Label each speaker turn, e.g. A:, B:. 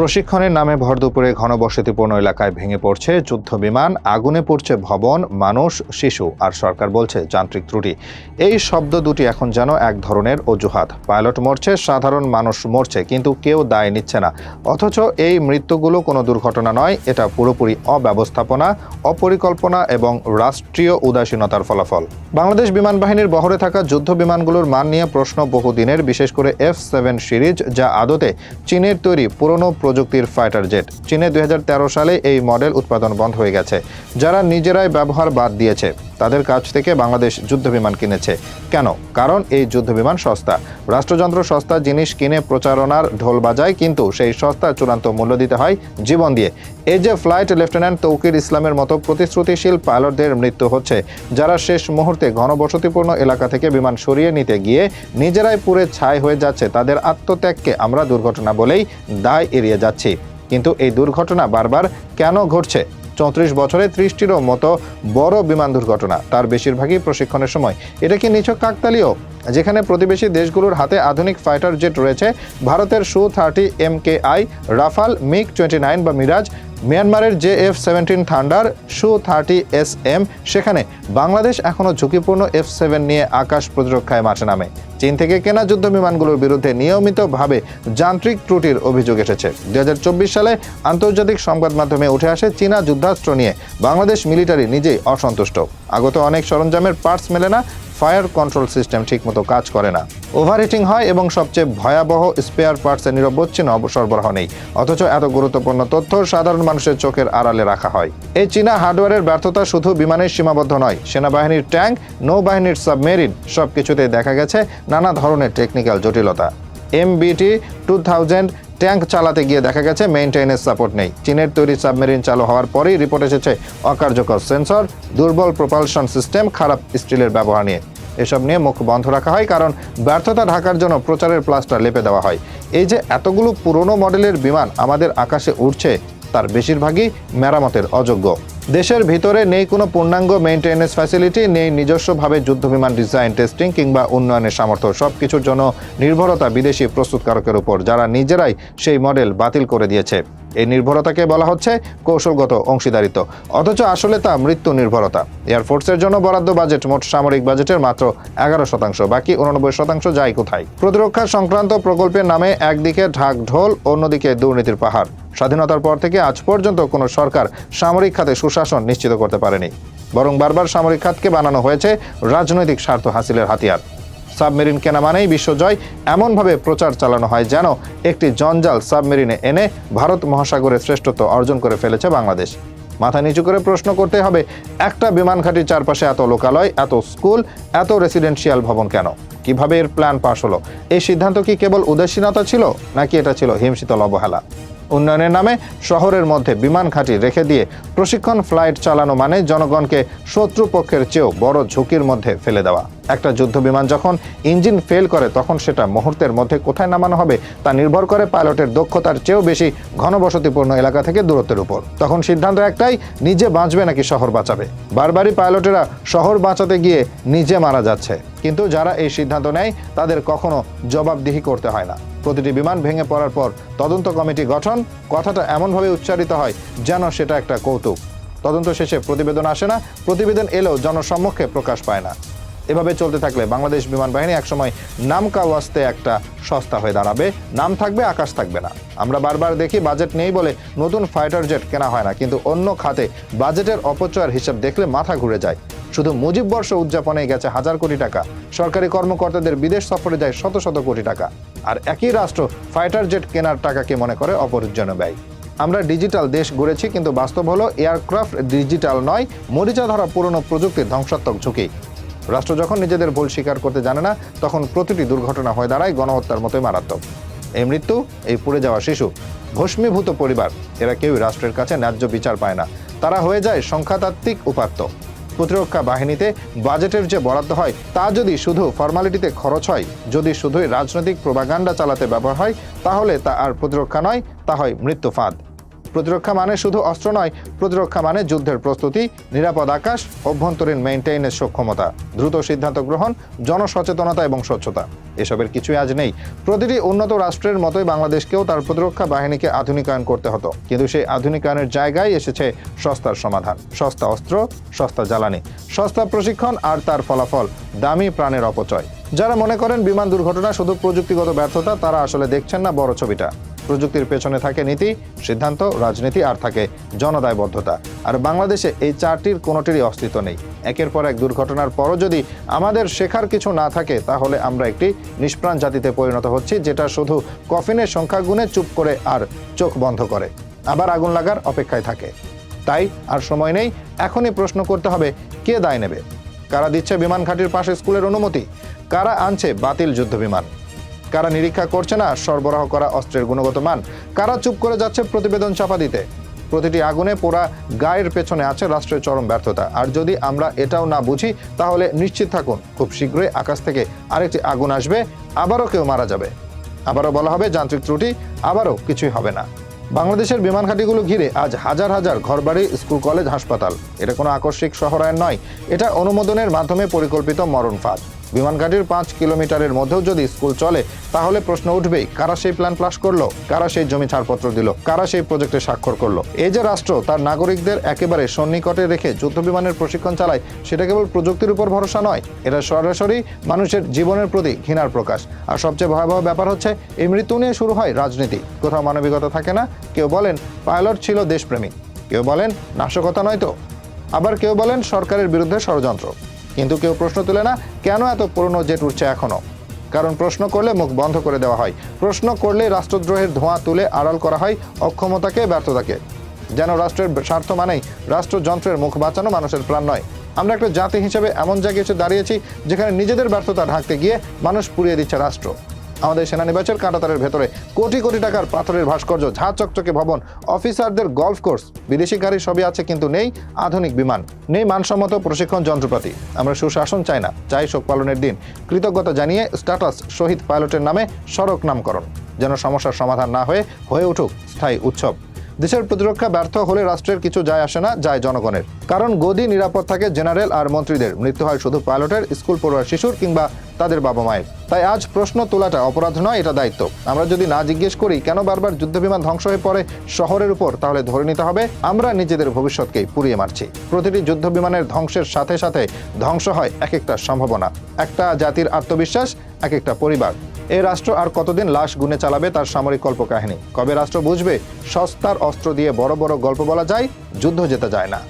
A: প্রশিক্ষণের নামে ভরদুপুরে ঘনবসতিপূর্ণ এলাকায় ভেঙে পড়ছে যুদ্ধ বিমান আগুনে পড়ছে ভবন, মানুষ, শিশু, আর সরকার বলছে যান্ত্রিক ত্রুটি। এই শব্দ দুটি এখন যেন এক ধরনের অজুহাত। পাইলট মরছে, সাধারণ মানুষ মরছে, কিন্তু কেউ দায় নিচ্ছে না। অথচ এই মৃত্যুগুলো কোনো দুর্ঘটনা নয়, এটা পুরোপুরি অব্যবস্থাপনা, অপরিকল্পনা এবং রাষ্ট্রীয় উদাসীনতার ফলাফল। বাংলাদেশ বিমান বাহিনীর বহরে থাকা যুদ্ধ বিমানগুলোর মান নিয়ে প্রশ্ন বহুদিনের, বিশেষ করে এফ সেভেন সিরিজ, যা আদতে চীনের তৈরি পুরনো প্রযুক্তির ফাইটার জেট। চীনে দুই হাজার তেরো সালে এই মডেল উৎপাদন বন্ধ হয়ে গেছে, যারা নিজেরাই ব্যবহার বাদ দিয়েছে। তাদের কাছ থেকে বাংলাদেশ যুদ্ধ বিমান কিনেছে। কেন? কারণ এই যুদ্ধ বিমান সস্তা। রাষ্ট্রযন্ত্র সস্তা জিনিস কিনে প্রচারণার ঢোল বাজায়, কিন্তু সেই সস্তা চূড়ান্ত মূল্য দিতে হয় জীবন দিয়ে। এই যে ফ্লাইট লেফটেন্যান্ট তৌকির ইসলামের মতো প্রতিশ্রুতিশীল পাইলটদের মৃত্যু হচ্ছে, যারা শেষ মুহূর্তে ঘনবসতিপূর্ণ এলাকা থেকে বিমান সরিয়ে নিতে গিয়ে নিজেরাই পুরে ছাই হয়ে যাচ্ছে, তাদের আত্মত্যাগকে আমরা দুর্ঘটনা বলেই দায় এড়িয়ে যাচ্ছি। কিন্তু এই দুর্ঘটনা বারবার কেন ঘটছে? চৌত্রিশ বছরে ত্রিশটিরও মতো বড় বিমান দুর্ঘটনা। তার বেশিরভাগই প্রশিক্ষণের সময়। এটা কি নিছক কাকতালীয়? যেখানে প্রতিবেশী দেশগুলোর হাতে আধুনিক ফাইটার জেট রয়েছে, ভারতের Su thirty M K I, Rafale, MiG twenty nine বা মিরাজ মিয়ানমারের J F seventeen Thunder Su thirty S M, সেখানে বাংলাদেশ এখনও ঝুঁকিপূর্ণ এফ সেভেন নিয়ে আকাশ প্রতিরক্ষায় মাঠে নামে। চীন থেকে কেনা যুদ্ধ বিমানগুলোর বিরুদ্ধে নিয়মিতভাবে যান্ত্রিক ত্রুটির অভিযোগ এসেছে। দুই হাজার চব্বিশ সালে আন্তর্জাতিক সংবাদ মাধ্যমে উঠে আসে চীনা যুদ্ধাস্ত্র নিয়ে। বাংলাদেশ মিলিটারি নিজেই অসন্তুষ্ট। আগত অনেক সরঞ্জামের পার্টস মেলে না ফায়ার কন্ট্রোল সিস্টেম ঠিকমতো কাজ করে না। ওভারহিটিং হয় এবং সবচেয়ে ভয়াবহ স্পেয়ার পার্টসের নিরবচ্ছিন্ন সরবরাহ নেই। অথচ এত গুরুত্বপূর্ণ তথ্য সাধারণ মানুষের চোখের আড়ালে রাখা হয়। এই চীনা হার্ডওয়্যারের ব্যর্থতা শুধু বিমানের সীমাবদ্ধ নয়, সেনাবাহিনীর ট্যাঙ্ক, নৌবাহিনীর সাবমেরিন সব কিছুতে দেখা গেছে নানা ধরনের টেকনিক্যাল জটিলতা। এমবিটি টু থাউজেন্ড ট্যাঙ্ক চালাতে গিয়ে দেখা গেছে মেইনটেনেন্স সাপোর্ট নেই। চীনের তৈরি সাবমেরিন চালু হওয়ার পরেই রিপোর্ট এসেছে অকার্যকর সেন্সর, দুর্বল প্রপালশন সিস্টেম, খারাপ স্টিলের ব্যবহার নিয়ে। এসব নিয়ে মুখ বন্ধ রাখা হয়, কারণ ব্যর্থতা ঢাকার জন্য প্রচারের প্লাস্টার লেপে দেওয়া হয়। এই যে এতগুলো পুরনো মডেলের বিমান আমাদের আকাশে উঠছে তার বেশিরভাগই মেরামতের অযোগ্য। দেশের ভিতরে নেই কোনো পূর্ণাঙ্গ মেইনটেনেন্স ফ্যাসিলিটি নেই নিজস্বভাবে যুদ্ধবিমান ডিজাইন টেস্টিং কিংবা উন্নয়নের সামর্থ্য। সব কিছুর জন্য নির্ভরতা বিদেশি প্রস্তুতকারকের উপর, যারা নিজেরাই সেই মডেল বাতিল করে দিয়েছে। এই নির্ভরতাকে বলা হচ্ছে কৌশলগত অংশীদারিত্ব। অথচ আসলে তা মৃত্যু নির্ভরতা। এয়ারফোর্সের জন্য বরাদ্দ বাজেট মোট সামরিক বাজেটের মাত্র এগারো শতাংশ, বাকি উননব্বই শতাংশ যায় কোথায়? প্রতিরক্ষা সংক্রান্ত প্রকল্পের নামে একদিকে ঢাক ঢোল, অন্যদিকে দুর্নীতির পাহাড়। স্বাধীনতার পর থেকে আজ পর্যন্ত কোনো সরকার সামরিক খাতে সুশাসন নিশ্চিত করতে পারেনি। বরং বারবার সামরিক খাতকে বানানো হয়েছে রাজনৈতিক স্বার্থ হাসিলের হাতিয়ার। সাবমেরিন কেনা মানেই বিশ্বজয় এমনভাবে প্রচার চালানো হয় যেন একটি জঞ্জাল সাবমেরিনে এনে ভারত মহাসাগরের শ্রেষ্ঠত্ব অর্জন করে ফেলেছে বাংলাদেশ। মাথা নিচু করে প্রশ্ন করতে হবে, একটা বিমান ঘাঁটির চারপাশে এত লোকালয়, এত স্কুল, এত রেসিডেন্সিয়াল ভবন কেন? কীভাবে এর প্ল্যান পাশ হলো? এই সিদ্ধান্ত কি কেবল উদাসীনতা ছিল, নাকি এটা ছিল হিমশীতল অবহেলা? উন্নয়নের নামে শহরের মধ্যে বিমান ঘাঁটি রেখে দিয়ে প্রশিক্ষণ ফ্লাইট চালানো মানে জনগণকে শত্রুপক্ষের চেয়েও বড় ঝুঁকির মধ্যে ফেলে দেওয়া। একটা যুদ্ধ বিমান যখন ইঞ্জিন ফেল করে, তখন সেটা মুহূর্তের মধ্যে কোথায় নামানো হবে তা নির্ভর করে পাইলটের দক্ষতার চেয়েও বেশি ঘনবসতিপূর্ণ এলাকা থেকে দূরত্বের উপর। তখন সিদ্ধান্ত একটাই, নিজে বাঁচবে নাকি শহর বাঁচাবে। বারবারই পাইলটেরা শহর বাঁচাতে গিয়ে নিজে মারা যাচ্ছে। কিন্তু যারা এই সিদ্ধান্ত নেয়, তাদের কখনো জবাবদিহি করতে হয় না। প্রতিটি বিমান ভেঙে পড়ার পর তদন্ত কমিটি গঠন, কথাটা এমনভাবে উচ্চারিত হয় যেন সেটা একটা কৌতুক। তদন্ত শেষে প্রতিবেদন আসে না, প্রতিবেদন এলেও জনসম্মুখে প্রকাশ পায় না। এভাবে চলতে থাকলে বাংলাদেশ বিমান বাহিনী একসময় নাম ওয়াস্তে একটা সস্তা হয়ে দাঁড়াবে। নাম থাকবে, আকাশ থাকবে না। আমরা বারবার দেখি, বাজেট নেই বলে নতুন ফাইটার জেট কেনা হয় না, কিন্তু অন্য খাতে বাজেটের অপচয়ের হিসাব দেখলে মাথা ঘুরে যায়। শুধু মুজিব বর্ষ উদযাপনে গেছে হাজার কোটি টাকা। সরকারি কর্মকর্তাদের বিদেশ সফরে যায় শত শত কোটি টাকা। আর একই রাষ্ট্র ফাইটার জেট কেনার টাকাকে মনে করে অপরজন্য ব্যয়। আমরা ডিজিটাল দেশ গড়েছি কিন্তু বাস্তব হলো এয়ারক্রাফট ডিজিটাল নয় মরিচা ধরা পুরনো প্রযুক্তির ধ্বংসাত্মক ঝুঁকি। রাষ্ট্র যখন নিজেদের ভুল স্বীকার করতে জানে না, তখন প্রতিটি দুর্ঘটনা হয়ে দাঁড়ায় গণহত্যার মতোই মারাত্মক। এই মৃত্যু, এই পুড়ে যাওয়া শিশু ভস্মীভূত পরিবার, এরা কেউই রাষ্ট্রের কাছে ন্যায্য বিচার পায় না। তারা হয়ে যায় সংখ্যাতাত্ত্বিক উপাত্ত। প্রতিরক্ষা বাহিনীতে বাজেটের যে বরাদ্দ হয়, তা যদি শুধু ফর্মালিটিতে খরচ হয়, যদি শুধুই রাজনৈতিক প্রোপাগান্ডা চালাতে ব্যবহার হয়, তাহলে তা আর প্রতিরক্ষা নয়, তা হয় মৃত্যু ফাঁদ প্রতিরক্ষা মানে শুধু অস্ত্র নয়, প্রতিরক্ষা মানে যুদ্ধের প্রস্তুতি, নিরাপদ আকাশ, অভ্যন্তরীণ মেইনটেইনের সক্ষমতা। দ্রুত সিদ্ধান্ত গ্রহণ, জনসচেতনতা এবং স্বচ্ছতা। এসবের কিছুই আজ নেই। প্রতিটি উন্নত রাষ্ট্রের মতোই বাংলাদেশকেও তার প্রতিরক্ষা বাহিনীকে আধুনিকায়ন করতে হতো। কিন্তু সেই আধুনিকায়নের জায়গায় এসেছে সস্তার সমাধান। সস্তা অস্ত্র, সস্তা জ্বালানি, সস্তা প্রশিক্ষণ আর তার ফলাফল, দামি প্রাণের অপচয়। যারা মনে করেন বিমান দুর্ঘটনা শুধু প্রযুক্তিগত ব্যর্থতা, তারা আসলে দেখছেন না বড় ছবিটা। প্রযুক্তির পেছনে থাকে নীতি, সিদ্ধান্ত, রাজনীতি আর থাকে জনদায়বদ্ধতা। আর বাংলাদেশে এই চারটির কোনোটিরই অস্তিত্ব নেই। একের পর এক দুর্ঘটনার পরও যদি আমাদের শেখার কিছু না থাকে, তাহলে আমরা একটি নিষ্প্রাণ জাতিতে পরিণত হচ্ছি, যেটা শুধু কফিনের সংখ্যা গুণে চুপ করে আর চোখ বন্ধ করে। আবার আগুন লাগার অপেক্ষায় থাকে। তাই আর সময় নেই, এখনই প্রশ্ন করতে হবে, কে দায় নেবে? কারা দিচ্ছে বিমান ঘাটির পাশে স্কুলের অনুমতি? কারা আনছে বাতিল যুদ্ধ বিমান কারা নিরীক্ষা করছে না, সরবরাহ করা অস্ত্রের গুণগত মান, কারা চুপ করে যাচ্ছে প্রতিবেদন চাপা দিতে? প্রতিটি আগুনে পোড়া গায়ের পেছনে আছে রাষ্ট্রের চরম ব্যর্থতা। আর যদি আমরা এটাও না বুঝি, তাহলে নিশ্চিত থাকুন, খুব শীঘ্রই আকাশ থেকে আরেকটি আগুন আসবে, আবারও কেউ মারা যাবে। আবারও বলা হবে যান্ত্রিক ত্রুটি, আবারও কিছুই হবে না। বাংলাদেশের বিমান ঘাঁটিগুলো ঘিরে আজ হাজার হাজার ঘরবাড়ি, স্কুল, কলেজ, হাসপাতাল। এটা কোনো আকস্মিক শহরায়ন নয়। এটা অনুমোদনের মাধ্যমে পরিকল্পিত মরণ ফাঁদ। বিমান ঘাটির পাঁচ কিলোমিটারের মধ্যেও যদি স্কুল চলে, তাহলে প্রশ্ন উঠবেই, কারা সেই প্ল্যান প্লাস করল? কারা সেই জমি ছাড়পত্র দিল? কারা সেই প্রজেক্টে স্বাক্ষর করল? এই যে রাষ্ট্র, তার নাগরিকদের একেবারে সন্নিকটে রেখে যুদ্ধ বিমানের প্রশিক্ষণ চালায়, সেটা কেবল প্রযুক্তির উপর ভরসা নয় এটা সরাসরি মানুষের জীবনের প্রতি ঘৃণার প্রকাশ। আর সবচেয়ে ভয়াবহ ব্যাপার হচ্ছে, এই মৃত্যু নিয়ে শুরু হয় রাজনীতি। কোথাও মানবিকতা থাকে না, কেউ বলেন পাইলট ছিল দেশপ্রেমী, কেউ বলেন নাশকতা নয় তো। আবার কেউ বলেন সরকারের বিরুদ্ধে ষড়যন্ত্র। কিন্তু কেউ প্রশ্ন তুলে না, কেন এত পুরনো জেট উঠছে এখনও কারণ প্রশ্ন করলে মুখ বন্ধ করে দেওয়া হয়। প্রশ্ন করলে রাষ্ট্রদ্রোহের ধোঁয়া তুলে আড়াল করা হয় অক্ষমতাকে, ব্যর্থতাকে। যেন রাষ্ট্রের স্বার্থ মানেই রাষ্ট্রযন্ত্রের মুখ বাঁচানো মানুষের প্রাণ নয়। আমরা একটা জাতি হিসেবে এমন জায়গায় এসে দাঁড়িয়েছি যেখানে নিজেদের ব্যর্থতা ঢাকতে গিয়ে মানুষ পুড়িয়ে দিচ্ছে রাষ্ট্র। আমাদের সেনানিবাসের কাঁটাতারের ভেতরে কোটি কোটি টাকার পাথরের ভাস্কর্য, ঝা চকচকে ভবন, অফিসারদের গলফ কোর্স বিদেশি গাড়ি সবই আছে কিন্তু নেই আধুনিক বিমান, নেই মানসম্মত প্রশিক্ষণ যন্ত্রপাতি। আমরা সুশাসন চাই না, চাই শোক পালনের দিন। কৃতজ্ঞতা জানিয়ে স্ট্যাটাস শহীদ পাইলটের নামে সড়ক নামকরণ, যেন সমস্যার সমাধান না হয়ে হয়ে উঠুক স্থায়ী উৎসব। দেশের প্রতিরক্ষা ব্যর্থ হলে রাষ্ট্রের কিছু যায় আসে না, যায় জনগণের। কারণ গদি নিরাপদ থাকে জেনারেল আর মন্ত্রীদের, মৃত্যু হয় শুধু পাইলটের, স্কুল পড়ুয়ার শিশুর কিংবা তাদের বাবা মায়ের। তাই আজ প্রশ্ন তোলাটা অপরাধ নয়, এটা দায়িত্ব। আমরা যদি না জিজ্ঞেস করি, কেন বারবার যুদ্ধবিমান ধ্বংস হয়ে পড়ে শহরের উপর, তাহলে ধরে নিতে হবে আমরা নিজেদের ভবিষ্যৎকেই পুড়িয়ে মারছি। প্রতিটি যুদ্ধ বিমানের ধ্বংসের সাথে সাথে ধ্বংস হয় এক একটা সম্ভাবনা। একটা জাতির আত্মবিশ্বাস এক একটা পরিবার। এই রাষ্ট্র আর কতদিন লাশ গুনে চালাবে তার সামরিক কল্পকাহিনী? কবে রাষ্ট্র বুঝবে সস্তার অস্ত্র দিয়ে বড় বড় গল্প বলা যায়, যুদ্ধ যেতে যায় না।